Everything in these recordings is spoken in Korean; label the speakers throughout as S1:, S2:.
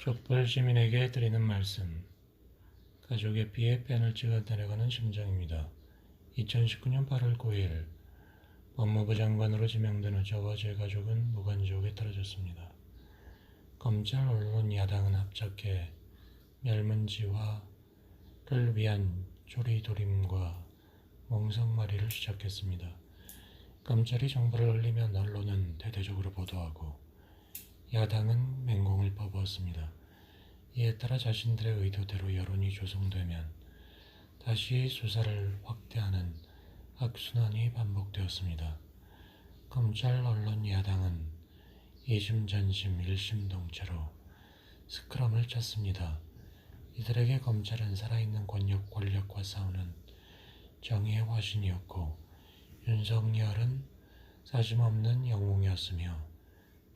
S1: 촛불 시민에게 드리는 말씀. 가족의 피해 펜을 찍어 내려가는 심정입니다. 2019년 8월 9일 법무부 장관으로 지명된 후 저와 제 가족은 무간지옥에 떨어졌습니다. 검찰, 언론, 야당은 합작해 멸문지화를 위한 조리돌림과 몽성마리를 시작했습니다. 검찰이 정보를 흘리면 언론은 대대적으로 보도하고 야당은 맹공을 퍼부었습니다. 이에 따라 자신들의 의도대로 여론이 조성되면 다시 수사를 확대하는 악순환이 반복되었습니다. 검찰, 언론, 야당은 이심 전심 일심동체로 스크럼을 쳤습니다. 이들에게 검찰은 살아있는 권력, 권력과 싸우는 정의의 화신이었고 윤석열은 사심없는 영웅이었으며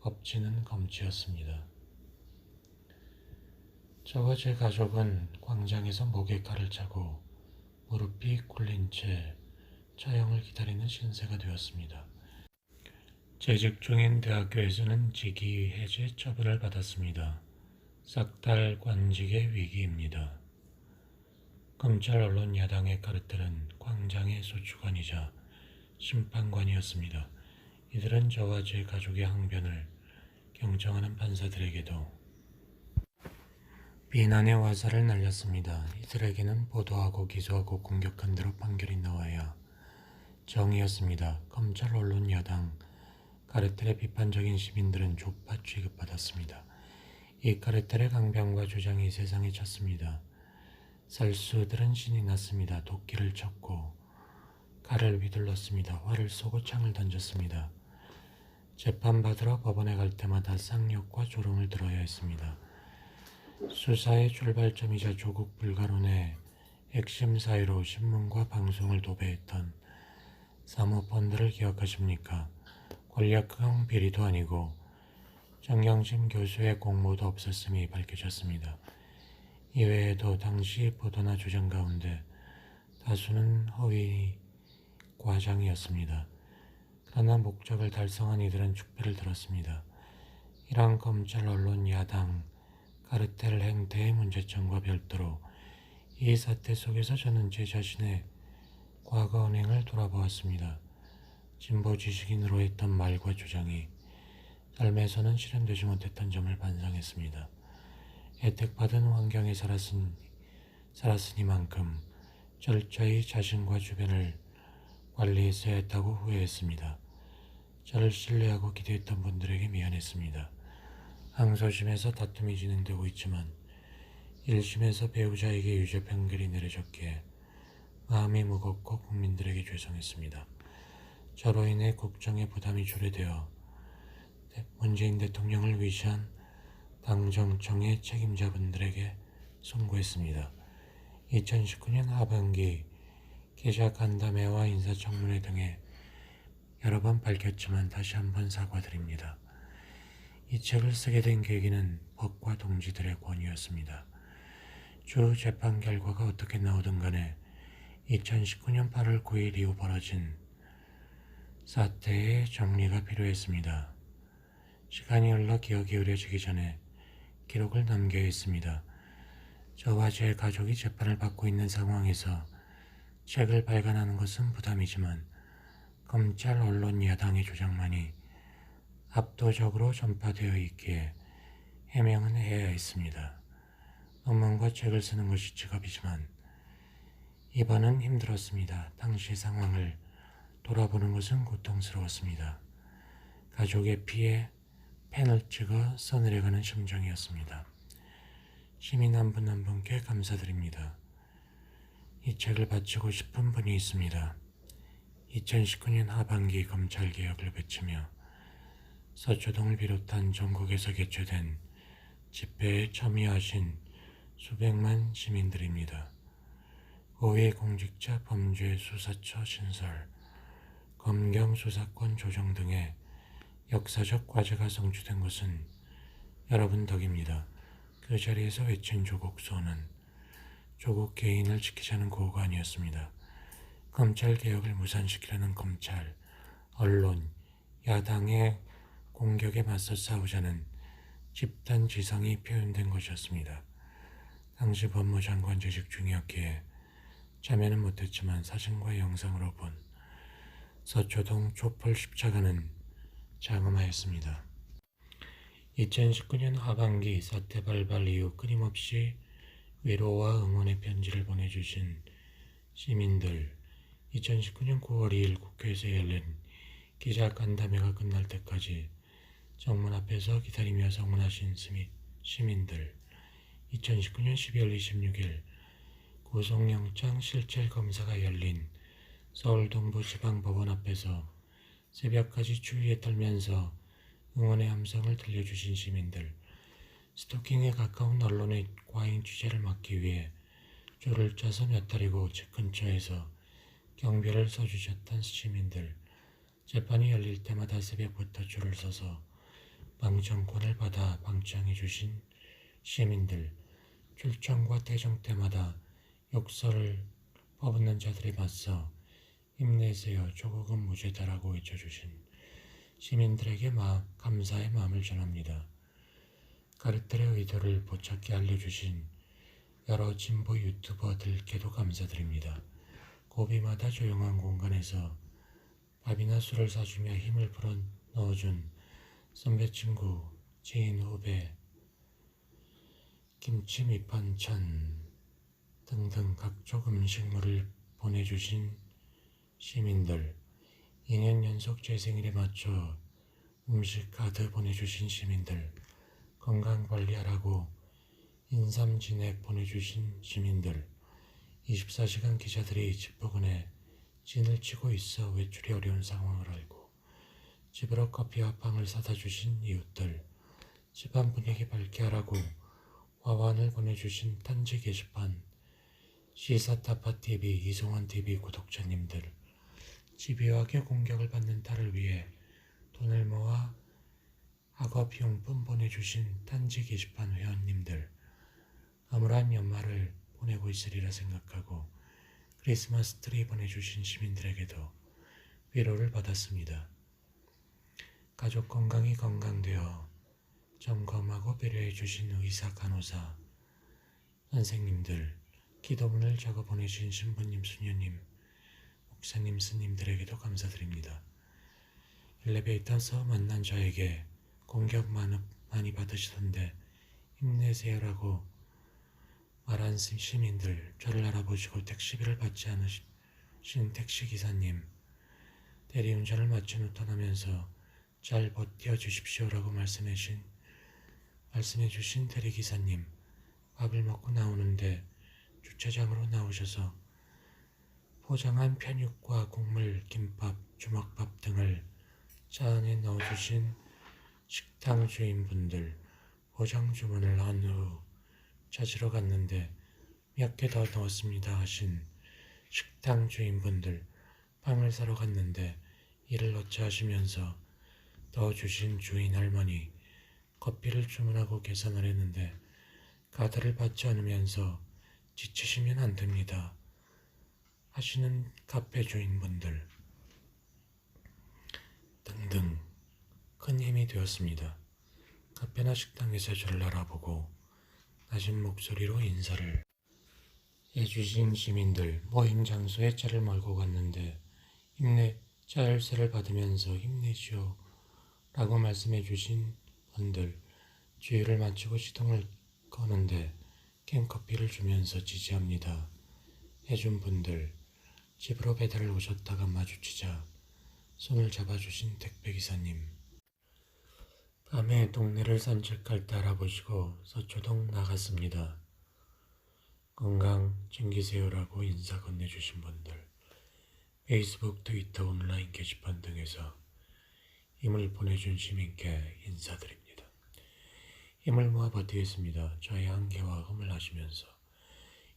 S1: 법치는 검치였습니다. 저와 제 가족은 광장에서 목에 칼을 차고 무릎이 굴린 채 처형을 기다리는 신세가 되었습니다. 재직 중인 대학교에서는 직위 해제 처분을 받았습니다. 싹달 관직의 위기입니다. 검찰 언론 야당의 카르텔은 광장의 소추관이자 심판관이었습니다. 이들은 저와 제 가족의 항변을 경청하는 판사들에게도 비난의 화살을 날렸습니다. 이들에게는 보도하고 기소하고 공격한 대로 판결이 나와야 정의였습니다. 검찰, 언론, 야당, 카르텔의 비판적인 시민들은 족파 취급받았습니다. 이 카르텔의 강병과 주장이 세상에 쳤습니다. 살수들은 신이 났습니다. 도끼를 쳤고 칼을 휘둘렀습니다. 활을 쏘고 창을 던졌습니다. 재판받으러 법원에 갈 때마다 쌍욕과 조롱을 들어야 했습니다. 수사의 출발점이자 조국 불가론의 핵심 사유로 신문과 방송을 도배했던 사모펀드를 기억하십니까? 권력형 비리도 아니고 정경심 교수의 공모도 없었음이 밝혀졌습니다. 이외에도 당시 보도나 주장 가운데 다수는 허위 과장이었습니다. 그러나 목적을 달성한 이들은 축배를 들었습니다. 이러한 검찰, 언론, 야당, 카르텔 행태의 문제점과 별도로 이 사태 속에서 저는 제 자신의 과거 언행을 돌아보았습니다. 진보 지식인으로 했던 말과 주장이 삶에서는 실현되지 못했던 점을 반성했습니다. 혜택받은 환경에 살았으니, 살았으니만큼 철저히 자신과 주변을 관리했어야 했다고 후회했습니다. 저를 신뢰하고 기대했던 분들에게 미안했습니다. 항소심에서 다툼이 진행되고 있지만 1심에서 배우자에게 유죄 판결이 내려졌기에 마음이 무겁고 국민들에게 죄송했습니다. 저로 인해 국정에 부담이 초래되어 문재인 대통령을 위시한 당정청의 책임자분들에게 송구했습니다. 2019년 하반기 기자 간담회와 인사청문회 등에 여러 번 밝혔지만 다시 한번 사과드립니다. 이 책을 쓰게 된 계기는 법과 동지들의 권유였습니다. 주 재판 결과가 어떻게 나오든 간에 2019년 8월 9일 이후 벌어진 사태의 정리가 필요했습니다. 시간이 흘러 기억이 흐려지기 전에 기록을 남겨야 했습니다. 저와 제 가족이 재판을 받고 있는 상황에서 책을 발간하는 것은 부담이지만 검찰, 언론, 야당의 주장만이 압도적으로 전파되어 있기에 해명은 해야 했습니다. 논문과 책을 쓰는 것이 직업이지만 이번은 힘들었습니다. 당시 상황을 돌아보는 것은 고통스러웠습니다. 가족의 피해 펜을 찍어 써내려가는 심정이었습니다. 시민 한 분 한 분께 감사드립니다. 이 책을 바치고 싶은 분이 있습니다. 2019년 하반기 검찰개혁을 외치며 서초동을 비롯한 전국에서 개최된 집회에 참여하신 수백만 시민들입니다. 고위 공직자 범죄 수사처 신설, 검경 수사권 조정 등의 역사적 과제가 성취된 것은 여러분 덕입니다. 그 자리에서 외친 조국 소는 조국 개인을 지키자는 구호가 아니었습니다. 검찰 개혁을 무산시키려는 검찰, 언론, 야당의 공격에 맞서 싸우자는 집단 지성이 표현된 것이었습니다. 당시 법무장관 재직 중이었기에 참여는 못했지만 사진과 영상으로 본 서초동 촛불 십자가는 장엄하였습니다. 2019년 하반기 사태 발발 이후 끊임없이 위로와 응원의 편지를 보내주신 시민들 2019년 9월 2일 국회에서 열린 기자간담회가 끝날 때까지 정문 앞에서 기다리며 성원하신 시민- 시민들 2019년 12월 26일 구속영장 실질 검사가 열린 서울 동부지방법원 앞에서 새벽까지 추위에 떨면서 응원의 함성을 들려주신 시민들 스토킹에 가까운 언론의 과잉 취재를 막기 위해 줄을 짜서 몇 달이고 집 근처에서 경비를 서주셨던 시민들 재판이 열릴 때마다 새벽부터 줄을 서서 방청권을 받아 방청해 주신 시민들 출정과 퇴정 때마다 욕설을 퍼붓는 자들에 맞서 힘내세요 조국은 무죄다라고 외쳐주신 시민들에게 마, 감사의 마음을 전합니다. 가르텔의 의도를 포착해 알려주신 여러 진보 유튜버들께도 감사드립니다. 고비마다 조용한 공간에서 밥이나 술을 사주며 힘을 불어 넣어준 선배 친구, 지인 후배, 김치 밑반찬 등등 각종 음식물을 보내주신 시민들, 2년 연속 제 생일에 맞춰 음식 카드 보내주신 시민들, 건강 관리하라고 인삼 진액 보내주신 시민들, 24시간 기자들이 집 부근에 진을 치고 있어 외출이 어려운 상황을 알고 집으로 커피와 빵을 사다 주신 이웃들, 집안 분위기 밝게 하라고 화환을 보내주신 딴지 게시판, 시사타파TV, 이송환TV 구독자님들, 집요하게 공격을 받는 딸을 위해 돈을 모아 학업용품 보내주신 딴지 게시판 회원님들, 암울한 연말을 보내고 있으리라 생각하고 크리스마스 트리 보내주신 시민들에게도 위로를 받았습니다. 가족 건강이 건강되어 점검하고 배려해 주신 의사, 간호사, 선생님들, 기도문을 적어 보내신 신부님, 수녀님, 목사님, 스님들에게도 감사드립니다. 엘리베이터에서 만난 저에게 공격 많- 많이 받으시던데 힘내세요라고 시- 시민들, 저를 알아보시고 택시비를 받지 않으신 택시기사님, 대리운전을 마친 후 떠나면서 잘 버텨 주십시오라고 말씀해 주신, 말씀해 주신 대리기사님, 밥을 먹고 나오는데 주차장으로 나오셔서 포장한 편육과 국물, 김밥, 주먹밥 등을 차 안에 넣어주신 식당 주인분들, 포장 주문을 한후 찾으러 갔는데 몇 개 더 넣었습니다 하신 식당 주인분들, 빵을 사러 갔는데 이를 어찌 하시면서 넣어주신 주인 할머니, 커피를 주문하고 계산을 했는데 카드를 받지 않으면서 지치시면 안 됩니다. 하시는 카페 주인분들 등등 큰 힘이 되었습니다. 카페나 식당에서 저를 알아보고 낮은 목소리로 인사를 해주신 시민들 모임 장소에 차를 몰고 갔는데 힘내 차 열쇠를 받으면서 힘내시오 라고 말씀해 주신 분들 주유를 마치고 시동을 거는데 캔커피를 주면서 지지합니다. 해준 분들 집으로 배달을 오셨다가 마주치자 손을 잡아주신 택배기사님 밤에 동네를 산책할 때 알아보시고 서초동 나갔습니다. 건강 챙기세요라고 인사 건네주신 분들, 페이스북, 트위터, 온라인 게시판 등에서 힘을 보내준 시민께 인사드립니다. 힘을 모아 버티겠습니다. 저의 한계와 흠을 하시면서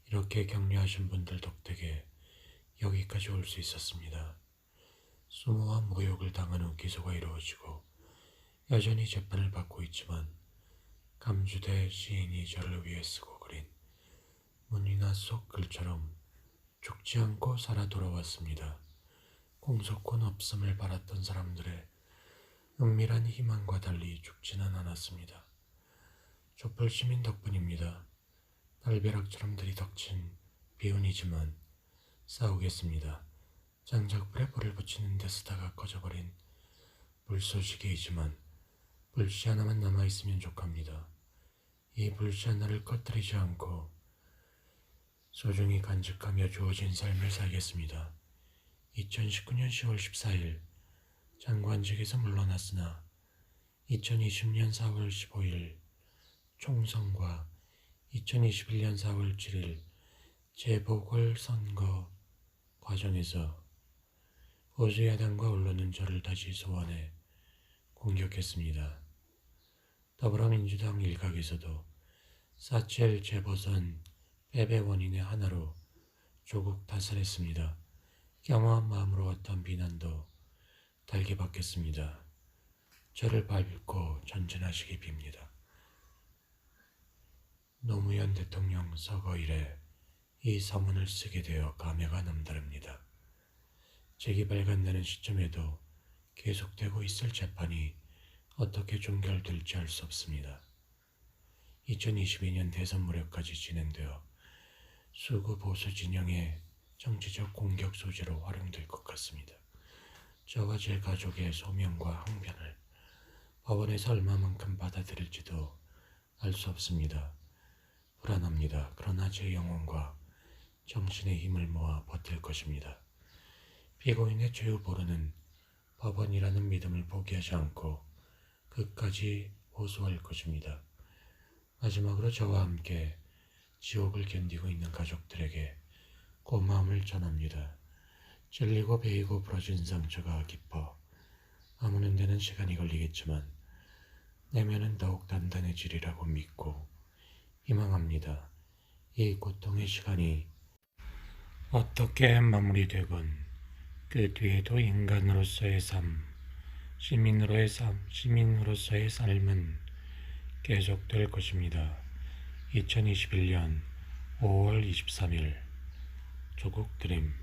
S1: 이렇게 격려하신 분들 덕택에 여기까지 올 수 있었습니다. 수모와 모욕을 후 기소가 이루어지고 여전히 재판을 받고 있지만 감주대 시인이 저를 위해 쓰고 그린 문이나 속 글처럼 죽지 않고 살아 돌아왔습니다. 공소권 없음을 바랐던 사람들의 은밀한 희망과 달리 죽지는 않았습니다. 촛불 시민 덕분입니다. 날벼락처럼 들이닥친 비운이지만 싸우겠습니다. 장작 불에 불을 붙이는 데 쓰다가 꺼져버린 불쏘시개이지만 불씨 하나만 남아있으면 족합니다. 이 불씨 하나를 꺼뜨리지 않고 소중히 간직하며 주어진 삶을 살겠습니다. 2019년 10월 14일 장관직에서 물러났으나 2020년 4월 15일 총선과 2021년 4월 7일 재보궐선거 과정에서 보수야당과 언론은 저를 다시 소환해 공격했습니다. 더불어민주당 일각에서도 사첼 재보선 패배 원인의 하나로 조국 타살했습니다. 겸허한 마음으로 어떤 비난도 달게 받겠습니다. 저를 밟고 전진하시기 빕니다. 노무현 대통령 서거 이래 이 서문을 쓰게 되어 감회가 남다릅니다. 책이 발간되는 시점에도 계속되고 있을 재판이 어떻게 종결될지 알 수 없습니다. 2022년 대선 무렵까지 진행되어 수구 보수 진영의 정치적 공격 소재로 활용될 것 같습니다. 저와 제 가족의 소명과 항변을 법원에서 얼마만큼 받아들일지도 알 수 없습니다. 불안합니다. 그러나 제 영혼과 정신의 힘을 모아 버틸 것입니다. 피고인의 죄우 보르는 법원이라는 믿음을 포기하지 않고 끝까지 호소할 것입니다. 마지막으로 저와 함께 지옥을 견디고 있는 가족들에게 고마움을 전합니다. 찔리고 베이고 부러진 상처가 깊어 아무는 데는 시간이 걸리겠지만 내면은 더욱 단단해지리라고 믿고 희망합니다. 이 고통의 시간이 어떻게 마무리되건 그 뒤에도 인간으로서의 삶, 시민으로의 삶, 시민으로서의 삶은 계속될 것입니다. 2021년 5월 23일 조국 드림